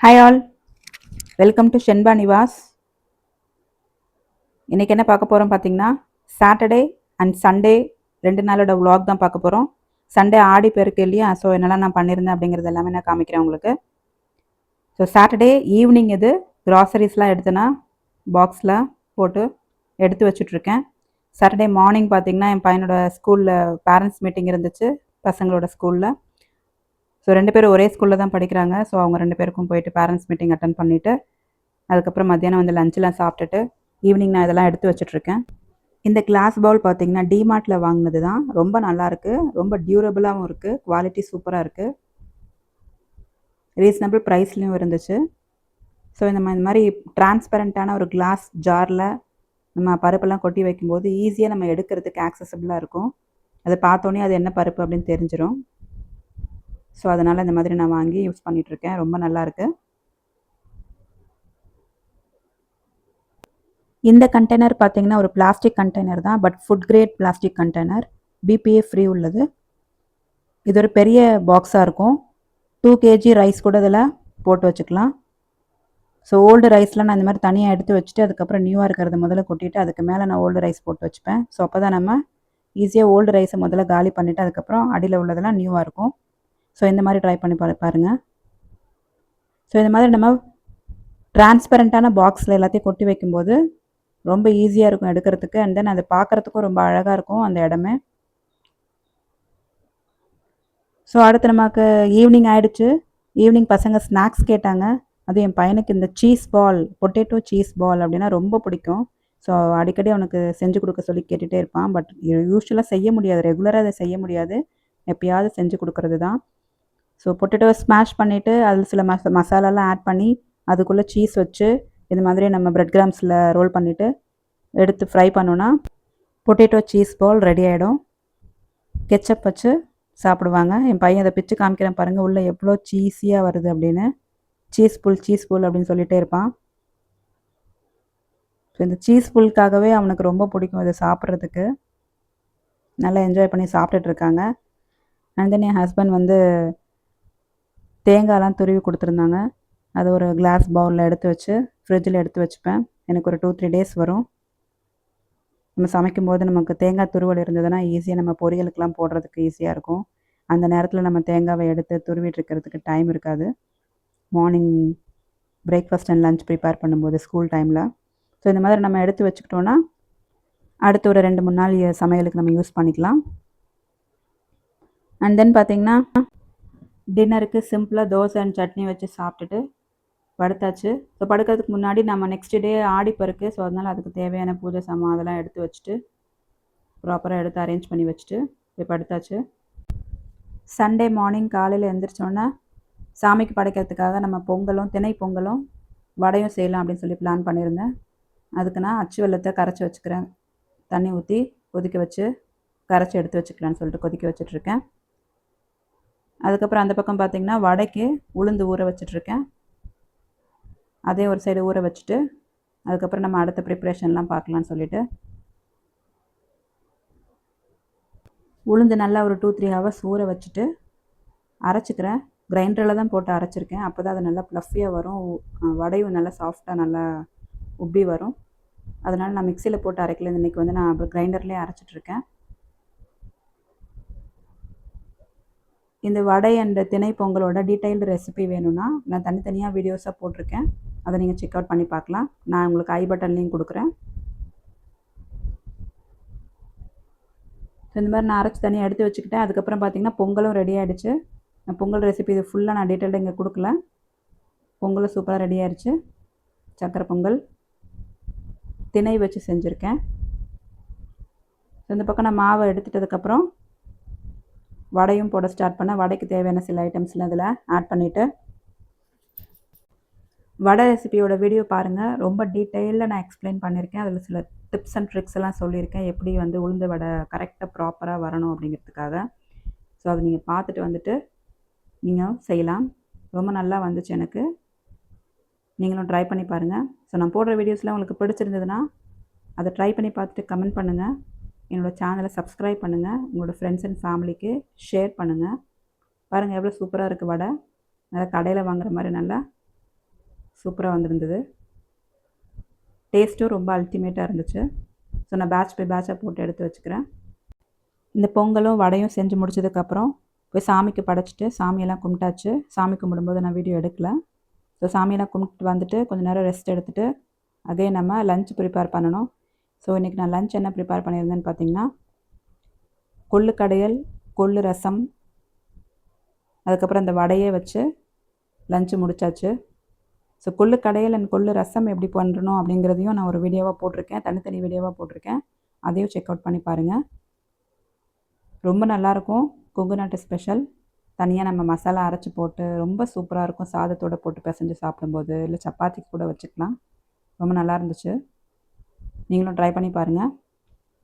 Hi all welcome to Shenba Nivas இன்றைக்கி என்ன பார்க்க போகிறோம் பார்த்தீங்கன்னா சாட்டர்டே அண்ட் சண்டே ரெண்டு நாளோட விலாக் தான் பார்க்க போகிறோம் சண்டே ஆடி பெருக்கு இல்லையா? ஸோ என்னெல்லாம் நான் பண்ணியிருந்தேன் அப்படிங்கிறது எல்லாமே நான் காமிக்கிறேன் உங்களுக்கு. ஸோ சாட்டர்டே ஈவினிங் இது க்ராசரிஸ்லாம் எடுத்தேன்னா பாக்ஸில் போட்டு எடுத்து வச்சுட்ருக்கேன். சாட்டர்டே மார்னிங் பார்த்தீங்கன்னா என் பையனோட ஸ்கூலில் பேரண்ட்ஸ் மீட்டிங் இருந்துச்சு பசங்களோட ஸ்கூலில் ஸோ ரெண்டு பேரும் ஒரே ஸ்கூலில் தான் படிக்கிறாங்க. ஸோ அவங்க ரெண்டு பேருக்கும் போயிட்டு பேரண்ட்ஸ் மீட்டிங் அட்டன் பண்ணிவிட்டு அதுக்கப்புறம் மத்தியானம் வந்து லஞ்செலாம் சாப்பிட்டுட்டு ஈவினிங் நான் இதெல்லாம் எடுத்து வச்சுட்ருக்கேன். இந்த கிளாஸ் பவுல் பார்த்தீங்கன்னா டிமார்ட்டில் வாங்கினது தான் ரொம்ப நல்லாயிருக்கு ரொம்ப டியூரபிளாகவும் இருக்குது குவாலிட்டி சூப்பராக இருக்குது ரீசனபிள் ப்ரைஸ்லேயும் இருந்துச்சு. ஸோ இந்த மாதிரி இந்த மாதிரி டிரான்ஸ்பரண்ட்டான ஒரு கிளாஸ் ஜாரில் நம்ம பருப்பெல்லாம் கொட்டி வைக்கும்போது ஈஸியாக நம்ம எடுக்கிறதுக்கு ஆக்சசபிளாக இருக்கும். அதை பார்த்தோன்னே அது என்ன பருப்பு அப்படின்னு தெரிஞ்சிடும் ஸோ அதனால் இந்த மாதிரி நான் வாங்கி யூஸ் பண்ணிகிட்ருக்கேன் இருக்கேன் ரொம்ப நல்லாயிருக்கு. இந்த கண்டெய்னர் பார்த்தீங்கன்னா ஒரு பிளாஸ்டிக் கண்டெய்னர் தான். But food grade plastic container BPA free உள்ளது. இது ஒரு பெரிய பாக்ஸாக இருக்கும். டூ கேஜி ரைஸ் கூட இதில் போட்டு வச்சுக்கலாம். ஸோ ஓல்டு ரைஸ்லாம் நான் இந்த மாதிரி தனியாக எடுத்து வச்சுட்டு அதுக்கப்புறம் நியூவாக இருக்கிறத முதல்ல கொட்டிட்டு அதுக்கு மேலே நான் ஓல்டு ரைஸ் போட்டு வச்சுப்பேன். ஸோ அப்போ தான் நம்ம ஈஸியாக ஓல்டு ரைஸை முதல்ல காலி பண்ணிவிட்டு அதுக்கப்புறம் அடியில் உள்ளதெல்லாம் நியூவாக இருக்கும். ஸோ இந்த மாதிரி ட்ரை பண்ணி பாரு பாருங்கள் ஸோ இந்த மாதிரி நம்ம டிரான்ஸ்பரண்ட்டான பாக்ஸில் எல்லாத்தையும் கொட்டி வைக்கும்போது ரொம்ப ஈஸியாக இருக்கும் எடுக்கிறதுக்கு. அண்ட் தென் அதை பார்க்குறதுக்கும் ரொம்ப அழகாக இருக்கும் அந்த இடமே. ஸோ அடுத்து நமக்கு ஈவினிங் ஆகிடுச்சு ஈவினிங் பசங்க ஸ்நாக்ஸ் கேட்டாங்க. அதுவும் என் பையனுக்கு இந்த cheese ball potato cheese ball அப்படின்னா ரொம்ப பிடிக்கும். ஸோ அடிக்கடி அவனுக்கு செஞ்சு கொடுக்க சொல்லி கேட்டுகிட்டே இருப்பான். பட் யூஸ்வலாக செய்ய முடியாது. ரெகுலராக அதை செய்ய முடியாது. எப்பயாவது செஞ்சு கொடுக்கறது தான் ஸோ பொட்டேட்டோ ஸ்மாஷ் பண்ணிவிட்டு அதில் சில மச மசாலாலாம் ஆட் பண்ணி அதுக்குள்ளே சீஸ் வச்சு இது மாதிரி நம்ம பிரெட் கிராம்ஸில் ரோல் பண்ணிவிட்டு எடுத்து ஃப்ரை பண்ணோன்னா பொட்டேட்டோ சீஸ் பால் ரெடி ஆகிடும் கெச்சப் வச்சு சாப்பிடுவாங்க. என் பையன் அதை பிச்சு காமிக்கிறேன் பாருங்கள் உள்ளே எவ்வளோ சீஸியாக வருது அப்படின்னு. சீஸ் புல் சீஸ் புல் அப்படின்னு சொல்லிகிட்டே இருப்பான். ஸோ இந்த சீஸ் புல்காகவே அவனுக்கு ரொம்ப பிடிக்கும் இதை சாப்பிட்றதுக்கு. நல்லா என்ஜாய் பண்ணி சாப்பிட்டுட்டு இருக்காங்க. அண்ட் தென் என் ஹஸ்பண்ட் வந்து தேங்காய்லாம் துருவி கொடுத்துருந்தாங்க. அது ஒரு கிளாஸ் பவுலில் எடுத்து வச்சு ஃப்ரிட்ஜில் எடுத்து வச்சுப்பேன். எனக்கு ஒரு டூ த்ரீ டேஸ் வரும். நம்ம சமைக்கும்போது நமக்கு தேங்காய் துருவல் இருந்ததுன்னா ஈஸியாக நம்ம பொரியலுக்கெலாம் போடுறதுக்கு ஈஸியாக இருக்கும். அந்த நேரத்தில் நம்ம தேங்காவை எடுத்து துருவிட்டு இருக்கிறதுக்கு டைம் இருக்காது. Morning breakfast and lunch prepare பண்ணும்போது ஸ்கூல் டைமில் ஸோ இந்த மாதிரி நம்ம எடுத்து வச்சுக்கிட்டோன்னா அடுத்து ஒரு ரெண்டு மூணு நாள் சமையலுக்கு நம்ம யூஸ் பண்ணிக்கலாம். அண்ட் தென் பார்த்திங்கன்னா டின்னருக்கு சிம்பிளாக தோசை அண்ட் சட்னி வச்சு சாப்பிட்டுட்டு படுத்தாச்சு. ஸோ படுக்கிறதுக்கு முன்னாடி நம்ம நெக்ஸ்ட் டே ஆடிப்பருக்கு ஸோ அதனால் அதுக்கு தேவையான பூஜை சாமான் அதெல்லாம் எடுத்து வச்சுட்டு ப்ராப்பராக எடுத்து அரேஞ்ச் பண்ணி வச்சுட்டு போய் படுத்தாச்சு. சண்டே மார்னிங் காலையில் எழுந்திரிச்சோன்னே சாமிக்கு படைக்கிறதுக்காக நம்ம பொங்கலும் திணை பொங்கலும் வடையும் செய்யலாம் அப்படின்னு சொல்லி பிளான் பண்ணியிருந்தேன். அதுக்கு நான் அச்சு வெள்ளத்தை கரைச்சி வச்சுக்கிறேன். தண்ணி ஊற்றி கொதிக்க வச்சு கரைச்சி எடுத்து வச்சுக்கலான்னு சொல்லிட்டு கொதிக்க வச்சுட்ருக்கேன் அதுக்கப்புறம் அந்த பக்கம் பார்த்திங்கன்னா வடைக்கு உளுந்து ஊற வச்சிட்ருக்கேன். அதே ஒரு சைடு ஊற வச்சுட்டு அதுக்கப்புறம் நம்ம அடுத்த ப்ரிப்ரேஷன்லாம் பார்க்கலான்னு சொல்லிட்டு. உளுந்து நல்லா ஒரு டூ த்ரீ ஹவர்ஸ் ஊற வச்சுட்டு அரைச்சிக்கிறேன். கிரைண்டரில் தான் போட்டு அரைச்சிருக்கேன். அப்போ தான் அது நல்லா ப்ளஃபியாக வரும். வடையும் நல்லா சாஃப்டாக நல்லா உப்பி வரும். அதனால் நான் மிக்சியில் போட்டு அரைக்கல. இன்றைக்கி வந்து நான் கிரைண்டர்லேயே அரைச்சிட்ருக்கேன். இந்த வடை அண்ட் திணை பொங்கலோட டீட்டெயில்டு ரெசிபி வேணும்னா நான் தனித்தனியாக வீடியோஸாக போட்டிருக்கேன். அதை நீங்கள் செக் அவுட் பண்ணி பார்க்கலாம். நான் உங்களுக்கு ஐ பட்டன்லேயும் கொடுக்குறேன். ஸோ இந்த மாதிரி நான் அரைச்சி தனியாக எடுத்து வச்சுக்கிட்டேன். அதுக்கப்புறம் பார்த்தீங்கன்னா பொங்கலும் ரெடி ஆகிடுச்சு நான் பொங்கல் ரெசிபி இது ஃபுல்லாக நான் டீட்டெயில்டாக இங்கே கொடுக்கல. பொங்கலும் சூப்பராக ரெடி ஆகிடுச்சு சக்கரை பொங்கல். திணை வச்சு செஞ்சுருக்கேன். இந்த பக்கம் நான் மாவை எடுத்துட்டதுக்கப்புறம் வடையும் போட ஸ்டார்ட் பண்ணேன் வடைக்கு தேவையான சில ஐட்டம்ஸ்லாம் இதில் ஆட் பண்ணிவிட்டு வடை ரெசிபியோட வீடியோ பாருங்கள் ரொம்ப டீட்டெயிலில் நான் எக்ஸ்பிளைன் பண்ணியிருக்கேன் அதில் சில டிப்ஸ் அண்ட் ட்ரிக்ஸ் எல்லாம் சொல்லியிருக்கேன் எப்படி வந்து உளுந்து வடை கரெக்டாக ப்ராப்பராக வரணும் அப்படிங்கிறதுக்காக. ஸோ அதை நீங்கள் பார்த்துட்டு வந்துட்டு நீங்கள் செய்யலாம். ரொம்ப நல்லா வந்துச்சு எனக்கு. நீங்களும் ட்ரை பண்ணி பாருங்கள் ஸோ நான் போடுற வீடியோஸ்லாம் உங்களுக்கு பிடிச்சிருந்ததுன்னா அதை ட்ரை பண்ணி பார்த்துட்டு கமெண்ட் பண்ணுங்கள் என்னோடய சேனலை சப்ஸ்கிரைப் பண்ணுங்கள் உங்களோட ஃப்ரெண்ட்ஸ் அண்ட் ஃபேமிலிக்கு ஷேர் பண்ணுங்கள் பாருங்கள் எவ்வளோ சூப்பராக இருக்குது வடை. நல்லா கடையில் வாங்குற மாதிரி நல்லா சூப்பராக வந்திருந்தது. டேஸ்ட்டும் ரொம்ப அல்டிமேட்டாக இருந்துச்சு. ஸோ நான் பேட்ச் பை பேட்சாக போட்டு எடுத்து வச்சுக்கிறேன். இந்த பொங்கலும் வடையும் செஞ்சு முடிச்சதுக்கப்புறம் போய் சாமிக்கு படைச்சிட்டு சாமியெல்லாம் கும்பிட்டாச்சு. சாமி கும்பிடும்போது நான் வீடியோ எடுக்கல. ஸோ சாமியெல்லாம் கும்பிட்டு வந்துட்டு கொஞ்சம் நேரம் ரெஸ்ட் எடுத்துகிட்டு அதே நம்ம லஞ்ச் ப்ரிப்பேர் பண்ணணும். ஸோ இன்றைக்கி நான் லஞ்ச் என்ன ப்ரிப்பேர் பண்ணியிருந்தேன்னு பார்த்தீங்கன்னா கொள்ளு கடையல் கொள்ளு ரசம் அதுக்கப்புறம் அந்த வடையை வச்சு லஞ்சு முடிச்சாச்சு. ஸோ கொள்ளு கடையல் அண்ட் கொள்ளு ரசம் எப்படி பண்ணணும் அப்படிங்கிறதையும் நான் ஒரு வீடியோவாக போட்டிருக்கேன். தனித்தனி வீடியோவாக போட்டிருக்கேன். அதையும் செக் அவுட் பண்ணி பாருங்கள் ரொம்ப நல்லாயிருக்கும் கொங்கு நாட்டு ஸ்பெஷல் தனியாக நம்ம மசாலா அரைச்சி போட்டு ரொம்ப சூப்பராக இருக்கும். சாதத்தோடு போட்டு பிசைஞ்சு சாப்பிடும்போது. இல்லை சப்பாத்திக்கு கூட வச்சுக்கலாம். ரொம்ப நல்லா இருந்துச்சு. நீங்களும் ட்ரை பண்ணி பாருங்கள்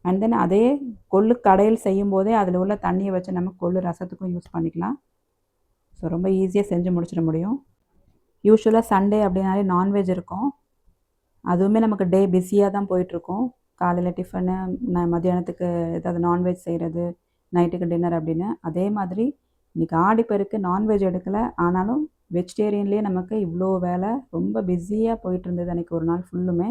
அண்ட் தென் அதே கொள்ளு கடையில் செய்யும் போதே அதில் உள்ள தண்ணியை வச்சு நம்ம கொள்ளு ரசத்துக்கும் யூஸ் பண்ணிக்கலாம். ஸோ ரொம்ப ஈஸியாக செஞ்சு முடிச்சிட முடியும். யூஸ்வலாக சண்டே அப்படின்னாலே நான்வெஜ் இருக்கும். அதுவுமே நமக்கு டே பிஸியாக தான் போயிட்டுருக்கும். காலையில் டிஃபனு நான் மத்தியானத்துக்கு ஏதாவது நான்வெஜ் செய்கிறது நைட்டுக்கு டின்னர் அப்படின்னு. அதே மாதிரி இன்றைக்கி ஆடிப்பெருக்கு நான்வெஜ் எடுக்கலை. ஆனாலும் வெஜிடேரியன்லேயே நமக்கு இவ்வளோ வேலை ரொம்ப பிஸியாக போயிட்டு இருந்தது அன்றைக்கி ஒரு நாள் ஃபுல்லுமே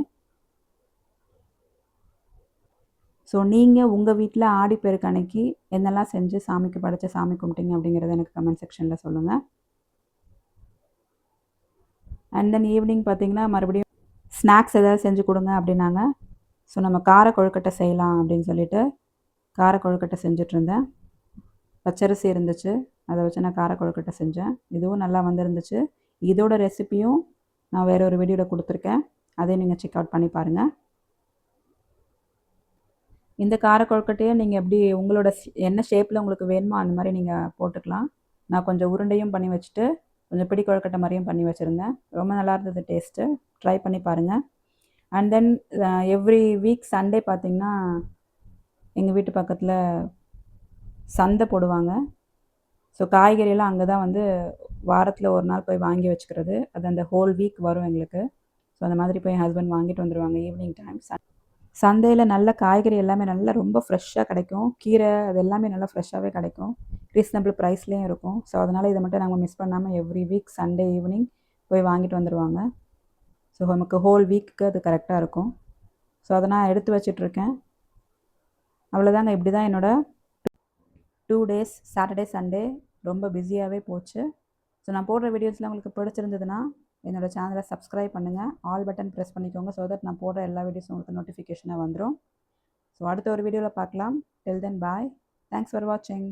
ஸோ நீங்கள் உங்கள் வீட்டில் ஆடிப்பெருக்கு அன்னைக்கு என்னெல்லாம் செஞ்சு சாமிக்கு படைச்ச சாமி கும்பிட்டீங்க அப்படிங்கிறத எனக்கு கமெண்ட் செக்ஷனில் சொல்லுங்கள் அண்ட் தென் ஈவினிங் பார்த்தீங்கன்னா மறுபடியும் ஸ்நாக்ஸ் ஏதாவது செஞ்சு கொடுங்க அப்படின்னாங்க. ஸோ நம்ம கார கொழுக்கட்டை செய்யலாம் அப்படின்னு சொல்லிட்டு கார கொழுக்கட்டை செஞ்சிட்ருந்தேன் பச்சரிசி இருந்துச்சு. அதை வச்சு நான் கார கொழுக்கட்டை செஞ்சேன். இதுவும் நல்லா வந்துருந்துச்சு. இதோட ரெசிப்பியும் நான் வேறு ஒரு வீடியோவில் கொடுத்துருக்கேன். அதையும் நீங்கள் செக் அவுட் பண்ணி பாருங்கள் இந்த கார கொழுக்கட்டையை நீங்கள் எப்படி உங்களோட என்ன ஷேப்பில் உங்களுக்கு வேணுமோ அந்த மாதிரி நீங்கள் போட்டுக்கலாம். நான் கொஞ்சம் உருண்டையும் பண்ணி வச்சுட்டு கொஞ்சம் பிடி கொழுக்கட்டை மாதிரியும் பண்ணி வச்சுருந்தேன். ரொம்ப நல்லா இருந்தது டேஸ்ட்டு ட்ரை பண்ணி பாருங்கள் and then every week Sunday பார்த்திங்கன்னா எங்கள் வீட்டு பக்கத்தில் சந்தை போடுவாங்க. ஸோ காய்கறியெல்லாம் அங்கே தான் வந்து வாரத்தில் ஒரு நாள் போய் வாங்கி வச்சுக்கிறது. அது அந்த ஹோல் வீக் வரும் எங்களுக்கு. ஸோ அந்த மாதிரி போய் ஹஸ்பண்ட் வாங்கிட்டு வந்துடுவாங்க ஈவினிங் டைம் சந்தையில் நல்ல காய்கறி எல்லாமே நல்லா ரொம்ப ஃப்ரெஷ்ஷாக கிடைக்கும். கீரை அது எல்லாமே நல்லா ஃப்ரெஷ்ஷாகவே கிடைக்கும். ரீசனபிள் ப்ரைஸ்லேயும் இருக்கும். ஸோ அதனால் இதை மட்டும் நாங்கள் மிஸ் பண்ணாமல் எவ்ரி வீக் சண்டே ஈவினிங் போய் வாங்கிட்டு வந்துடுவாங்க ஸோ நமக்கு ஹோல் வீக்குக்கு அது கரெக்டாக இருக்கும். ஸோ அதை நான் எடுத்து வச்சிட்ருக்கேன். அவ்வளோதாங்க இப்படி தான் என்னோடய டூ டேஸ் சாட்டர்டே சண்டே ரொம்ப பிஸியாகவே போச்சு. ஸோ நான் போடுற வீடியோஸ்லாம் உங்களுக்கு பிடிச்சிருந்ததுன்னா என்னோடய சேனலை சப்ஸ்கிரைப் பண்ணுங்கள் ஆல் பட்டன் ப்ரெஸ் பண்ணிக்கோங்க ஸோ தட் நான் போடுற எல்லா வீடியோஸும் உங்களுக்கு நோட்டிஃபிகேஷனாக வந்துடும் ஸோ அடுத்த ஒரு வீடியோவில் பார்க்கலாம். Till then bye thanks for வாட்சிங்